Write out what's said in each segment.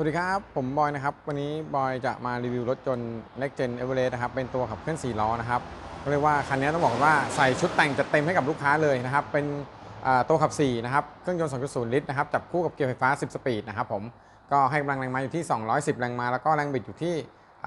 สวัสดีครับ ผมบอยนะครับ วันนี้บอยจะมารีวิวรถยนต์ Next Gen Everest นะครับ เป็นตัวขับเคลื่อน4ล้อนะครับเรียกว่าคันนี้ต้องบอกว่าใส่ชุดแต่งจัดเต็มให้กับลูกค้าเลยนะครับ เป็นตัวขับ 4 นะครับ เครื่องยนต์ 2.0 ลิตรนะครับ จับคู่กับเกียร์ไฟฟ้า 10 สปีดนะครับผม ก็ให้กำลังแรงม้าอยู่ที่ 210 แรงม้า แล้วก็แรงบิดอยู่ที่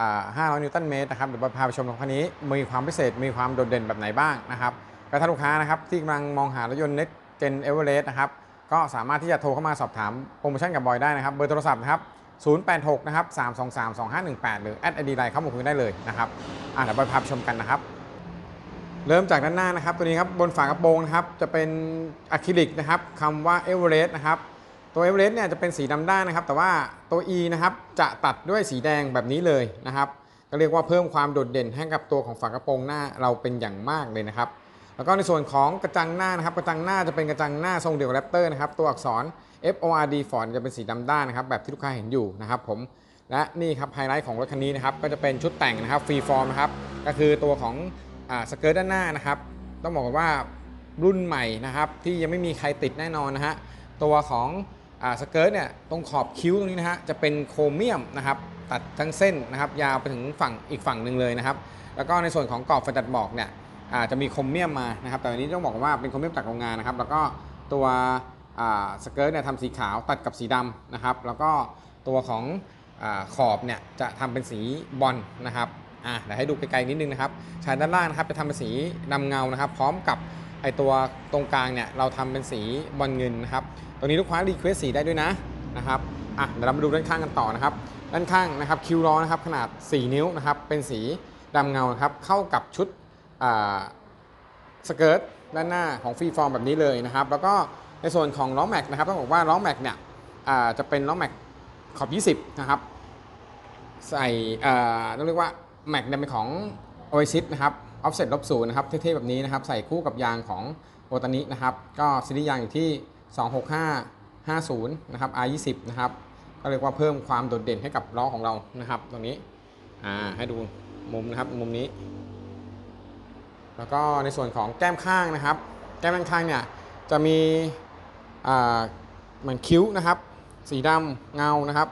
500 นิวตันเมตรนะครับ เดี๋ยวบอยพาไปชมรถคันนี้ มีความพิเศษ มีความโดดเด่นแบบไหนบ้างนะครับก็ถ้าลูกค้านะครับที่กำลังมองหารถยนต์ Next Gen Everest นะครับ ก็สามารถที่จะโทรเข้ามาสอบถามโปรโมชั่นกับบอยได้นะครับ เบอร์โทรศัพท์นะครับ 086 นะครับ 323 2518 หรือแอดไอดีไลน์เข้ามาคุยได้เลยนะครับอะเดี๋ยวไปพาไปชมกันนะครับ เริ่มจากด้านหน้านะครับ ตัวนี้ครับบนฝากระโปรงนะครับจะเป็นอะคริลิกนะครับคำว่าเอเวอเรสต์นะครับตัวเอเวอเรสต์เนี่ยจะเป็นสีดำด้านนะครับ แต่ว่าตัว E นะครับจะตัดด้วยสีแดงแบบนี้เลยนะครับก็เรียกว่าเพิ่มความโดดเด่นให้กับตัวของฝากระโปรงหน้าเราเป็นอย่างมากเลยนะครับ แล้วก็ในส่วนของกระจังหน้านะครับ กระจังหน้าจะเป็นกระจังหน้าทรงเดียวกับแรปเตอร์นะครับ ตัวอักษร F O R D Ford จะเป็นสีดำด้านนะครับ แบบที่ลูกค้าเห็นอยู่นะครับผม และนี่ครับไฮไลท์ของรถคันนี้นะครับ ก็จะเป็นชุดแต่งนะครับฟรีฟอร์มนะครับ ก็คือตัวของอ่าสเกิร์ตด้านหน้านะครับ ต้องบอกว่ารุ่นใหม่นะครับ ที่ยังไม่มีใครติดแน่นอนนะฮะ ตัวของอ่าสเกิร์ตเนี่ย ตรงขอบคิ้วตรงนี้นะฮะ จะเป็นโครเมียมนะครับ ตัดทั้งเส้นนะครับ ยาวไปถึงฝั่งอีกฝั่งหนึ่งเลยนะครับ แล้วก็ในส่วนของกรอบไฟตัดหมอกเนี่ย จจะมีโครเมียมมานะครับแต่อันนี้ต้องบอกว่าเป็นโครเมียมจากโรงงานนะครับ แล้วก็ตัวสเกิร์ตเนี่ยทำสีขาวตัดกับสีดำนะครับ แล้วก็ตัวของอขอบเนี่ยจะทำเป็นสีบอลนะครับอะเดี๋ยวให้ดูไกลๆนิดนึงนะครับชายด้านล่างนะครับจะทำเป็นสีดำเงานะครับ พร้อมกับไอตัวตรงกลางเนี่ยเราทำเป็นสีบอลเงินนะครับตัวนี้ลูกค้ารีเควสสีได้ด้วยนะนะครับอะเดี๋ยวเรามาดูด้านข้างกันต่อนะครับ ด้านข้างนะครับคิวล้อนะครับขนาด 4 นิ้วนะครับเป็นสีดำเงานะครับเข้ากับชุด สเกิร์ตด้านหน้าของฟรีฟอร์มแบบนี้เลยนะครับ แล้วก็ในส่วนของล้อแม็กนะครับต้องบอกว่าล้อแม็กเนี่ยจะเป็นล้อแม็กขอบ 20 นะครับ ใส่ต้องเรียกว่าแม็กเนี่ยเป็นของ Oasis นะครับ offset ลบศูนย์นะครับเท่ๆแบบนี้นะครับ ใส่คู่กับยางของโอตานินะครับ ก็ซีรีส์ยางอยู่ที่ 265 50 นะครับ R20 นะครับ ก็เรียกว่าเพิ่มความโดดเด่นให้กับล้อของเรานะครับ ตรงนี้ให้ดูมุมนะครับมุมนี้ แล้วก็ในส่วนของแก้มข้างนะครับ แก้มข้างเนี่ยจะมีเหมือนคิ้วนะครับ สีดำเงานะครับ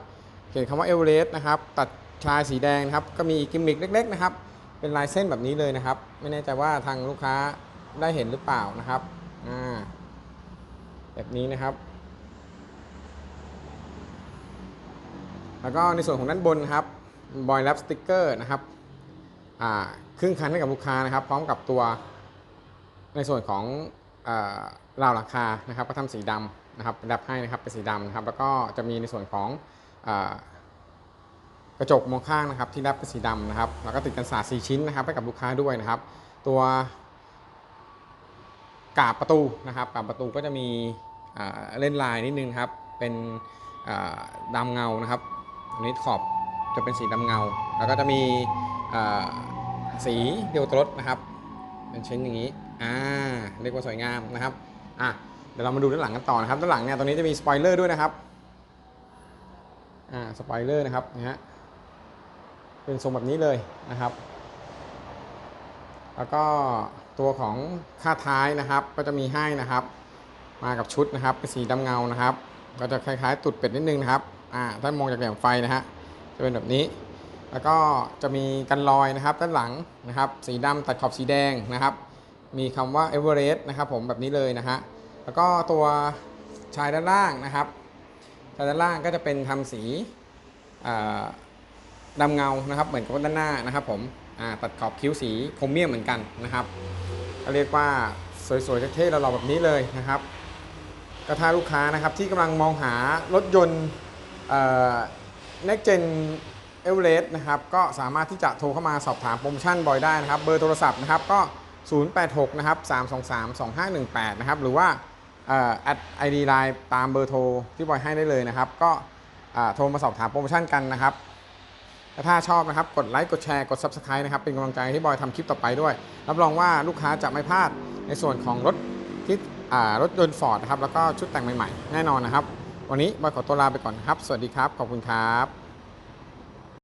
เขียนคำว่าเอเวอเรสต์นะครับ ตัดชายสีแดงนะครับ ก็มีกิมมิคเล็ก ๆ นะครับ เป็นลายเส้นแบบนี้เลยนะครับ ไม่แน่ใจว่าทางลูกค้าได้เห็นหรือเปล่านะครับอ่าแบบนี้นะครับ แล้วก็ในส่วนของด้านบนครับบอยแลปสติกเกอร์นะครับ ครึ่งคันให้กับลูกค้านะครับ พร้อมกับตัวในส่วนของอราวหลังคานะครับ ก็ทำสีดำนะครับแรปให้นะครับเป็นสีดำนะครับ แล้วก็จะมีในส่วนของอกระจกมองข้างนะครับ ที่แรปเป็นสีดำนะครับ แล้วก็ติดกันสาดสีชิ้นนะครับให้กับลูกค้าด้วยนะครับ ตัวกาบประตูนะครับกาบประตูก็จะมีเล่นลายนิดนึงครับเป็นอ่าดำเงานะครับอันนี้ขอบจะเป็นสีดำเงา แล้วก็จะมี สีเดียวตรถนะครับ เป็นเชิ้นอย่างนี้อ่าเรียกว่าสวยงามนะครับอะเดี๋ยวเรามาดูด้านหลังกันต่อนะครับด้านหลังเนี่ยตรงนี้จะมีสปอยเลอร์ด้วยนะครับอ่าสปอยเลอร์นะครับนะฮะเป็นทรงแบบนี้เลยนะครับ แล้วก็ตัวของค่าท้ายนะครับ ก็จะมีให้นะครับ มากับชุดนะครับเป็นสีดำเงานะครับ ก็จะคล้ายๆ ตุดเป็ดนิดนึงนะครับอ่าถ้ามองจากแหลมไฟนะฮะจะเป็นแบบนี้ แล้วก็จะมีกันรอยนะครับด้านหลังนะครับ สีดำตัดขอบสีแดงนะครับ มีคำว่า e v e r e s t นะครับผมแบบนี้เลยนะฮะแล้วก็ตัวชายด้านล่างนะครับชายด้านล่างก็จะเป็นทำสีอ่าดำเงานะครับ เหมือนกับด้านหน้านะครับ ผมตัดขอบคิ้วสีโครเมียมเหมือนกันนะครับก็เรียกว่าสวยๆเท่ๆเราๆแบบนี้เลยนะครับก็ถ้าลูกค้านะครับที่กำลังมองหารถยนต์เอ่อ next gen เอเวอเรสต์นะครับก็สามารถที่จะโทรเข้ามาสอบถามโปรโมชั่นบอยได้นะครับ เบอร์โทรศัพท์นะครับก็ 086นะครับ323 2518นะครับหรือว่าแอดไอดีไลน์ตามเบอร์โทรที่บอยให้ได้เลยนะครับ ก็โทรมาสอบถามโปรโมชั่นกันนะครับถ้าชอบนะครับ กดไลค์ กดแชร์ กด Subscribe นะครับ เป็นกำลังใจให้บอยทำคลิปต่อไปด้วย รับรองว่าลูกค้าจะไม่พลาดในส่วนของรถที่รถยนต์ฟอร์ดนะครับ แล้วก็ชุดแต่งใหม่ ๆ แน่นอนนะครับ วันนี้บอยขอตัวลาไปก่อนนครับ สวัสดีครับ ขอบคุณครับ